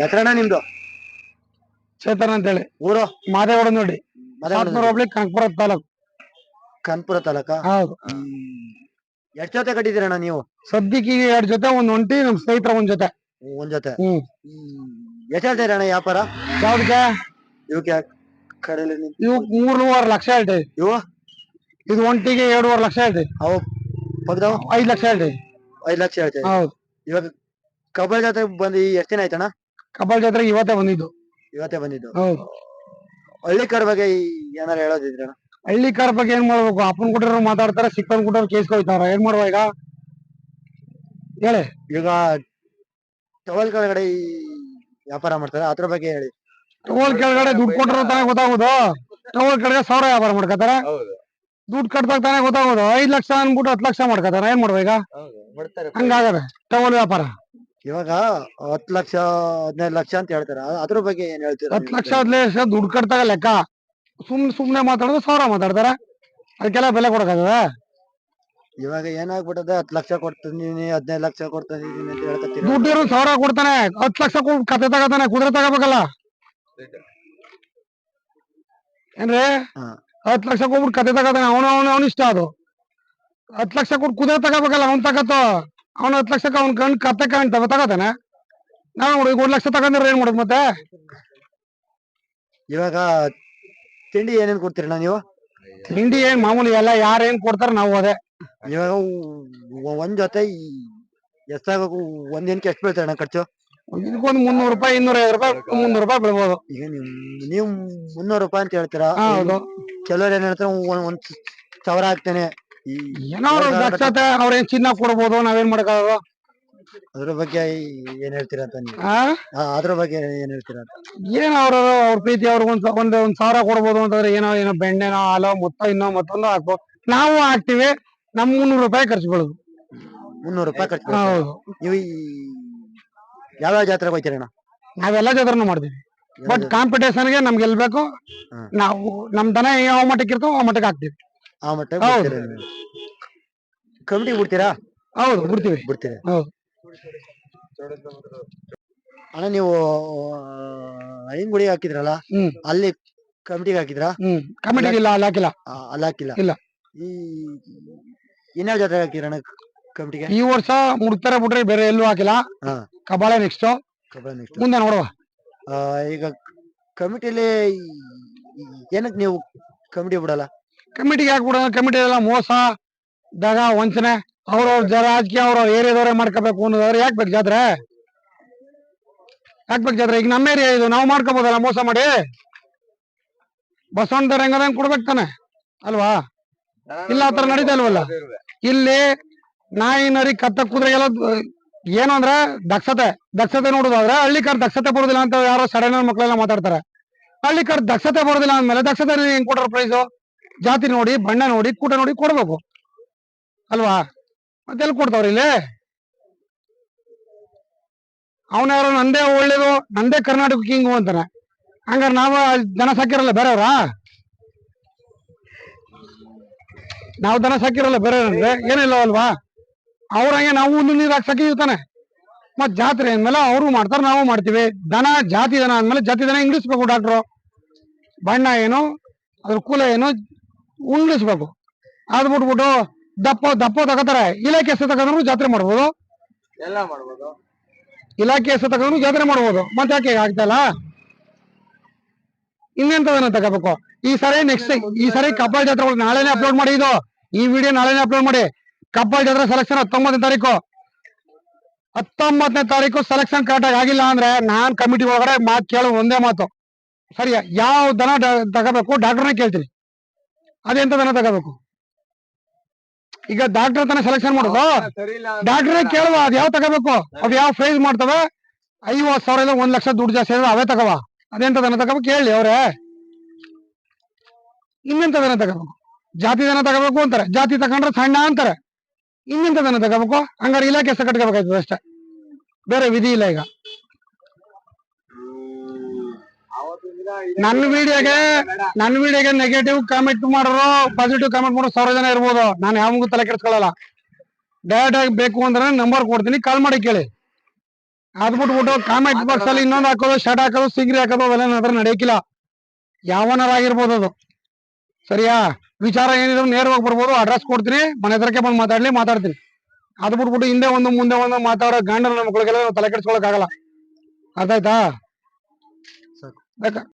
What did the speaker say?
ಹೆಸರಣ್ಣ ನಿಮ್ದು? ಚೇತನ್ ಅಂತೇಳಿ. ಊರು? ಮಾದೇಗೌಡ ನೋಡಿ. ಮದಗೌಡ ಹೋಗ್ಲಿ ಕನಕಪುರ ತಾಲೂಕು. ಕನ್ಪುರ ತಾಲೂಕ? ಹೌದು. ಎಷ್ಟ್ ಜೊತೆ ಕಟ್ಟಿದಿರಣ್ಣ ನೀವು? ಸದ್ಯಕ್ಕೆ ಈಗ ಎರಡ್ ಜೊತೆ ಒಂದ್ ಒಂಟಿ ನಮ್ ಸ್ನೇಹಿತರ ಒಂದ್ ಜೊತೆ. ಒಂದ್ ಜೊತೆ? ಹ್ಮ್. ಎಷ್ಟ್ ಹೇಳ್ತೀರಣ್ಣ ವ್ಯಾಪಾರ? ಯಾವ್ದಕ್ಕೆ? ಇವಕ್ಕೆ ಕಡೆಯಲ್ಲಿ ನಿಂತ್- ಇವು ಮೂರುವರೆ ಲಕ್ಷ ಹೇಳ್ತೀವಿ ಇವು? ಇದು ಒಂಟಿಗೆ ಎರಡೂವರೆ ಲಕ್ಷ ಹೇಳ್ತೀವಿ ಅವು? ಐದ್ ಲಕ್ಷ ಹೇಳ್ತೀವಿ ಐದ್ ಲಕ್ಷ ಹೇಳ್ತೇವೆ ಹೌದು. ಇವಾಗ ಕಬ್ಬಳ ಜಾತ್ರೆ ಬಂದು ಎಷ್ಟ್ ದಿನ ಆಯ್ತಣ್ಣ? ಕಬ್ಬಲ್ ಜಾತ್ರೆ ಇವತ್ತೇ ಬಂದಿದ್ದು. ಇವತ್ತೇ ಬಂದಿದ್ದು. ಹೌದು. ಹಳ್ಳಿ ಕಾರ್ ಬಗ್ಗೆ ಏನಾರ ಹೇಳೋದಿದ್ರಣ ಹಳ್ಳಿ ಕಾರ್ ಬಗ್ಗೆ ಏನ್ ಮಾಡ್ಬೇಕು? ಅಪ್ಪನ್ ಕುಟ್ರ ಮಾತಾಡ್ತಾರೆ ಸಿಕ್ಕನ್ ಕುಟ್ರ ಕೇಸ್ ಕೊಯ್ತಾರ ಏನ್ ಮಾಡುವ ಈಗ? ಹೇಳಿ. ಈಗ ಟವಲ್ ಕೆಳಗಡೆ ಈ ವ್ಯಾಪಾರ ಮಾಡ್ತಾರೆ. ಅದ್ರ ಬಗ್ಗೆ ಹೇಳಿ. ಟವಲ್ ಕೆಳಗಡೆ ದುಡ್ಡು ಕೊಟ್ಟರೆ ತಾನೇ ಗೊತ್ತಾಗೋದು? ಟವಲ್ ಕೆಳಗಡೆ ಸಾವಿರ ವ್ಯಾಪಾರ ಮಾಡ್ಕೋತಾರ ದುಡ್ಡು ಕಟ್ದಾಗ ತಾನೇ ಗೊತ್ತಾಗೋದು? ಐದ್ ಲಕ್ಷ ಅನ್ಬಿಟ್ಟು ಹತ್ತು ಲಕ್ಷ ಮಾಡ್ಕೋತಾರ ಏನ್ ಮಾಡುವ ಈಗ? ಹಂಗಾಗದೆ. ಟವಲ್ ವ್ಯಾಪಾರ. ಇವಾಗ ಹತ್ ಲಕ್ಷ ಹದಿನೈದು ಲಕ್ಷ ಅಂತ ಹೇಳ್ತಾರೆ. ಅದ್ರ ಬಗ್ಗೆ ಏನ್ ಹೇಳ್ತೀರಾ ಹತ್ತು ಲಕ್ಷ ಹದಿನೈದು ಲಕ್ಷ ದುಡ್ಡು ಕಟ್ದಾಗ ಲೆಕ್ಕ. ಸುಮ್ನೆ ಸುಮ್ನೆ ಮಾತಾಡೋದು ಸಾವಿರ ಮಾತಾಡ್ತಾರ. ಅದಕ್ಕೆಲ್ಲ ಬೆಲೆ ಕೊಡಕಾಗದ ಇವಾಗ ಏನಾಗ್ಬಿಟ್ಟದೆ ಹತ್ ಲಕ್ಷ ಕೊಡ್ತೀನಿ ಹದಿನೈದು ಲಕ್ಷ ಕೊಡ್ತೀನಿ ಅಂತ ಇರೋ ಸಾವಿರ ಕೊಡ್ತಾನೆ. ಹತ್ತು ಲಕ್ಷ ಕತೆ ತಗೋತಾನೆ ಕುದುರೆ ತಗೋಬೇಕಲ್ಲ? ಏನ್ರೀ? ಹಾ. ಹತ್ತು ಲಕ್ಷ ಕೊಟ್ಬಿಟ್ಟು ಕತೆ ತಗೋತಾನೆ ಅವನು ಅವನು ಅವನ ಇಷ್ಟ ಅದು. ಹತ್ತು ಲಕ್ಷ ಕೊಟ್ಟು ಕುದುರೆ ತಗೋಬೇಕಲ್ಲ ಅವ್ನ್ ತಗತ್ತೋ ಅವ್ನು ಹತ್ತು ಲಕ್ಷಕ್ಕೆ ಅವ್ನ ಕಣ್ ಕತ್ತೆ ಕಣ್ ತಗೋ ತಗೋತಾನೆ. ನಾವು ನೋಡಿ ಒಂದ್ ಲಕ್ಷ ತಗೊಂಡ್ರೆ ಏನ್ ಮಾಡೋದು ಮತ್ತೆ? ಇವಾಗ ತಿಂಡಿ ಏನೇನ್ ಕೊಡ್ತೀರಣ್ಣ ನೀವು? ತಿಂಡಿ ಏನ್ ಮಾಮೂಲಿ ಎಲ್ಲ ಯಾರು ಏನ್ ಕೊಡ್ತಾರ ನಾವು ಅದೇ. ಇವಾಗ ಒ- ಒಂದ್ ಜೊತೆ ಎಷ್ಟಾಗ ಒಂದಿನಕ್ಕೆ ಒಂದ್ ದಿನಕ್ಕೆ ಎಷ್ಟು ಬೀಳ್ತಾರಣ್ಣ ಖರ್ಚು? ಇದಕ್ಕೊಂದು ಮುನ್ನೂರು ರೂಪಾಯಿ ಇನ್ನೂರ ಐವತ್ತು ರೂಪಾಯಿ ಮುನ್ನೂರು ರೂಪಾಯಿ ಬೀಳ್ಬೋದು. ಈಗ ನೀವು ನೀವು ಮುನ್ನೂರು ರೂಪಾಯಿ ಅಂತ ಹೇಳ್ತೀರಾ? ಹಾ, ಹೌದು. ಕೆಲವ್ರು ಏನ್ ಹೇಳ್ತಾರೆ ಒಂದ್ ಒಂದ್ ಸಾವಿರ ಹಾಕ್ತೇನೆ. ಏನೋ ಅವ್ರ ದಕ್ಷತೆ ಅವ್ರೇನ್ ಚಿನ್ನ ಕೊಡ್ಬೋದು ನಾವೇನ್ ಮಾಡಕ್ಕಾಗೋ ಅದ್ರ ಬಗ್ಗೆ ಏನ್ ಹೇಳ್ತೀರಾ ಅಂತ ನೀವು? ಆ? ಆ, ಅದ್ರ ಬಗ್ಗೆ ಏನ್ ಹೇಳ್ತೀರಾ ಅಂತ? ಏನ್ ಅವ್ರ ಅವ್ರ ಪ್ರೀತಿ ಅವ್ರಿಗೆ ಒಂದ್ ಸ- ಒಂದ್ ಒಂದ್ ಸಾವಿರ ಕೊಡ್ಬೋದು ಅಂತಂದ್ರೆ ಏನೋ ಏನೋ ಬೆಣ್ಣೆನೋ ಹಾಲೋ ಮೊತ್ತ ಇನ್ನೋ ಮತ್ತೊಂದು ಹಾಕ್ಬೋದು. ನಾವು ಹಾಕ್ತಿವಿ ನಮ್ ಮುನ್ನೂರು ರೂಪಾಯಿ ಖರ್ಚು ಬೀಳುದು. ಮುನ್ನೂರು ರೂಪಾಯಿ ಖರ್ಚು ಬೀಳುತ್ತೆ. ಹೌದು. ನೀವು ಈ ಯಾವ್ಯಾವ ಜಾತ್ರೆಗೆ ಹೋಗ್ತೀರಣ್ಣ ನಾವೆಲ್ಲ ಜಾತ್ರೆನೂ ಮಾಡ್ತೀವಿ. ಬಟ್ ಕಾಂಪಿಟೇಷನ್ಗೆ ನಮ್ಗೆ ಗೆಲ್ಬೇಕು ಹ್ಮ್. ನಾವು ನಮ್ ದನ ಯಾವ ಮಟ್ಟಕ್ಕೆ ಇರ್ತೋ ಆ ಮಟ್ಟಕ್ಕೆ ಹಾಕ್ತಿವಿ. ಆ ಮಟ್ಟ ಹೌದು. ಕಮಿಟಿ ಬಿಡ್ತೀರಾ? ಹೌದು ಬಿಡ್ತೀವಿ. ಬಿಡ್ತೀರಿ? ಹೌದು. ಅಣ್ಣ ನೀವು ಐಂಗುಡಿ ಹಾಕಿದ್ರಲ್ಲ ಹ್ಮ್. ಅಲ್ಲಿ ಕಮಿಟಿಗೆ ಹಾಕಿದ್ರಾ? ಹ್ಮ್. ಕಮಿಟಿ ಇಲ್ಲ ಅಲ್ಲಿ ಹಾಕಿಲ್ಲ. ಆ, ಅಲ್ಲಿ ಹಾಕಿಲ್ಲ. ಇಲ್ಲ. ಈ ಇನ್ಯಾವ ಜಾತ್ರೆ ಹಾಕಿದ್ರಣ್ಣ ಕಮಿಟಿಗೆ ಈ ವರ್ಷ ಮುಡ್ತಾರೆ ಬಿಟ್ರೆ ಬೇರೆ ಎಲ್ಲೂ ಹಾಕಿಲ್ಲ. ಹಾ. ಕಬಾಳೆ ನೆಕ್ಸ್ಟ್ ಕಬ್ಬಳ ನೆಕ್ಸ್ಟ್ ಮುಂದೆ ನೋಡುವ. ಈಗ ಕಮಿಟಿಲಿ ಏನಕ್ಕೆ ನೀವು ಕಮಿಟಿ ಬಿಡಲ್ಲ? ಕಮಿಟಿಗೆ ಹಾಕ್ಬಿಡ ಕಮಿಟಿ ಎಲ್ಲ ಮೋಸ, ದಗ, ವಂಚನೆ, ಅವ್ರವ್ರ ಜನ ರಾಜಕೀಯ, ಅವ್ರವ್ರ ಏರಿಯಾದವ್ರೆ ಮಾಡ್ಕೋಬೇಕು ಅನ್ನೋದವ್ರು ಯಾಕೆ ಬೇಕು ಜಾತ್ರೆ? ಯಾಕೆ ಜಾತ್ರೆ? ಈಗ ನಮ್ಮ ಏರಿಯಾ ಇದು, ನಾವು ಮಾಡ್ಕೋಬೋದಲ್ಲ ಮೋಸ ಮಾಡಿ? ಬಸವಣ್ಣದವ್ರ ಹೆಂಗದ ಹಂಗ್ ಕೊಡ್ಬೇಕು ತಾನೆ, ಅಲ್ವಾ? ಇಲ್ಲ ಆತರ ನಡೀತಾ ಇಲ್ವಲ್ಲ? ಇಲ್ಲಿ ನಾಯಿ, ನರಿ, ಕತ್ತ ಕುದುರೆಗೆಲ್ಲ ಎಲ್ಲ, ಏನು ಅಂದ್ರೆ ದಕ್ಷತೆ ದಕ್ಷತೆ ನೋಡೋದಾದ್ರೆ ಹಳ್ಳಿ ಕಾರ್ ದಕ್ಷತೆ ಬರೋದಿಲ್ಲ ಅಂತ ಯಾರೋ ಸಡನ್ ಮಕ್ಕಳೆಲ್ಲ ಮಾತಾಡ್ತಾರೆ. ಹಳ್ಳಿ ಕಾರ್ ದಕ್ಷತೆ ಬರೋದಿಲ್ಲ ಅಂದ್ಮೇಲೆ ದಕ್ಷತೆ ಹೆಂಗ್ ಕೊಟ್ರ ಪ್ರೈಸು ಜಾತಿ ನೋಡಿ, ಬಣ್ಣ ನೋಡಿ, ಕೂಟ ನೋಡಿ ಕೊಡ್ಬೇಕು. ಅಲ್ವಾ? ಮತ್ತೆಲ್ಲಿ ಕೊಡ್ತಾವ್ರಿ ಇಲ್ಲಿ? ಅವನ್ಯಾರು ಯಾರೋ ನಂದೇ ಒಳ್ಳೇದು, ನಂದೇ ಕರ್ನಾಟಕ ಕಿಂಗು ಅಂತಾನೆ. ಹಂಗಾರೆ ನಾವು ದನ ಸಾಕಿರಲ್ಲ ಬೇರೆಯವ್ರಾ? ನಾವು ದನ ಸಾಕಿರಲ್ಲ ಬೇರೆ ಏನಿಲ್ಲ ಅಲ್ವಾ? ಅವ್ರಂಗೆ ನಾವು ಒಂದು ನೀರು ಹಾಕಿ ಸಾಕಿದೀವಿ ತಾನೆ. ಮತ್ ಜಾತ್ರೆ ಅಂದ್ಮೇಲೆ ಅವರು ಮಾಡ್ತಾರೆ, ನಾವು ಮಾಡ್ತೀವಿ. ದನ, ಜಾತಿ ದನ ಅಂದ್ಮೇಲೆ ಜಾತಿ ದನ ಇಂಗ್ಲಿಸ್ಬೇಕು ಡಾಕ್ಟ್ರು. ಬಣ್ಣ ಏನು, ಅದ್ರ ಕುಲ ಏನು ಉಂಗ್ಲಿಸ್ಬೇಕು ಅದ್ ಬಿಟ್ಬಿಟ್ಟು ದಪ್ಪ ದಪ್ಪ ತಗೋತಾರೆ. ಇಲಾಖೆ ಹೆಸರು ತಗೊಂಡ್ರು ಜಾತ್ರೆ ಮಾಡ್ಬೋದು. ಎಲ್ಲ ಮಾಡ್ಬೋದು. ಇಲಾಖೆ ಹೆಸರು ತಗೊಂಡ್ರು ಜಾತ್ರೆ ಮಾಡ್ಬೋದು. ಮತ್ತೆ ಯಾಕೆ ಆಗ್ತಲ್ಲ ಇನ್ನೆಂತದನ್ನ ತಗೋಬೇಕು? ಈ ಸರಿ ನೆಕ್ಸ್ಟ್ ಈ ಸರಿ ಕಬ್ಬಲ್ ಜಾತ್ರೆ ನಾಳೆನೆ ಅಪ್ಲೋಡ್ ಮಾಡಿ ಇದು. ಈ ವಿಡಿಯೋ ನಾಳೆನೆ ಅಪ್ಲೋಡ್ ಮಾಡಿ. ಕಬ್ಬಲ್ ಜಾತ್ರೆ ಸೆಲೆಕ್ಷನ್ ಹತ್ತೊಂಬತ್ತನೇ ತಾರೀಕು. ಹತ್ತೊಂಬತ್ತನೇ ತಾರೀಕು ಸೆಲೆಕ್ಷನ್ ಕರೆಕ್ಟ್ ಆಗಿಲ್ಲ ಅಂದ್ರೆ ನಾನ್ ಕಮಿಟಿ ಒಳಗಡೆ ಮಾತು ಕೇಳೋ ಒಂದೇ ಮಾತು. ಸರಿ ಯಾವ ದನ ತಗೋಬೇಕು? ಡಾಕ್ಟರ್ನೇ ಕೇಳ್ತೀನಿ. ಅದೆಂತ ದನ ತಗೋಬೇಕು. ಈಗ ಡಾಕ್ಟರ್ ತನ ಸೆಲೆಕ್ಷನ್ ಮಾಡೋದು? ಡಾಕ್ಟರ್ ಕೇಳುವ ಅದ್ ಯಾವ ತಗೋಬೇಕು? ಅದ್ ಯಾವ ಪ್ರೈಸ್ ಮಾಡ್ತವೆ? ಐವತ್ ಸಾವಿರ ಇಲ್ಲ ಒಂದ್ ಲಕ್ಷ ದುಡ್ಡು ಜಾಸ್ತಿ ಅಂದ್ರೆ ಅವೇ ತಗೋವಾ. ಅದೆಂತ ದನ ತಗೋಬೇಕು? ಕೇಳಿ ಅವ್ರೆ. ಇನ್ನೆಂತ ದನ ತಗೋಬೇಕು? ಜಾತಿ ದನ ತಗೋಬೇಕು ಅಂತಾರೆ. ಜಾತಿ ತಗೊಂಡ್ರೆ ಸಣ್ಣ ಅಂತಾರೆ. ಇನ್ನೆಂತ ದನ ತಗೋಬೇಕು? ಹಂಗಾರೆ ಇಲಾಖೆ ಕಟ್ಕೋಬೇಕಾಯ್ತದೆ ಅಷ್ಟೇ. ಬೇರೆ ವಿಧಿ ಇಲ್ಲ ಈಗ. ನನ್ನ ವಿಡಿಯೋಗೆ ನನ್ನ ವಿಡಿಯೋಗೆ ನೆಗೆಟಿವ್ ಕಾಮೆಂಟ್ ಮಾಡೋರು ಪಾಸಿಟಿವ್ ಕಾಮೆಂಟ್ ಮಾಡೋ ಸಾವಿರ ಜನ ಇರ್ಬೋದು. ನಾನು ಯಾವಾಗೂ ತಲೆ ಕೆಡಿಸ್ಕೊಳ್ಳಲ್ಲ. ಡೈರೆಕ್ಟ್ ಆಗಿ ಬೇಕು ಅಂದ್ರೆ ನಂಬರ್ ಕೊಡ್ತೀನಿ ಕಾಲ್ ಮಾಡಿ ಕೇಳಿ. ಅದ್ ಬಿಟ್ಬಿಟ್ಟು ಕಾಮೆಂಟ್ ಬಾಕ್ಸ್ ಅಲ್ಲಿ ಇನ್ನೊಂದು ಹಾಕೋದು ಶರ್ಟ್ ಹಾಕೋದು, ಸಿಗ್ರಿ ಹಾಕೋದು, ಅವೆಲ್ಲ ಹತ್ರ ನಡೆಯಕ್ಕಿಲ್ಲ ಯಾವನಾರಾಗಿರ್ಬೋದು ಅದು. ಸರಿಯಾ? ವಿಚಾರ ಏನಿದ್ರು ನೇರವಾಗಿ ಬರ್ಬೋದು ಅಡ್ರೆಸ್ ಕೊಡ್ತೀನಿ, ಮನೆ ಹತ್ರಕ್ಕೆ ಬಂದು ಮಾತಾಡ್ಲಿ, ಮಾತಾಡ್ತೀನಿ. ಅದ್ ಬಿಟ್ಬಿಟ್ಟು ಹಿಂದೆ ಒಂದು, ಮುಂದೆ ಒಂದು ಮಾತಾಡೋ ಗಂಡನ ಮಕ್ಕಳಿಗೆಲ್ಲ ತಲೆ ಕೆಡಿಸ್ಕೊಳಕ್ ಆಗಲ್ಲ ಅರ್ಥ D'accord.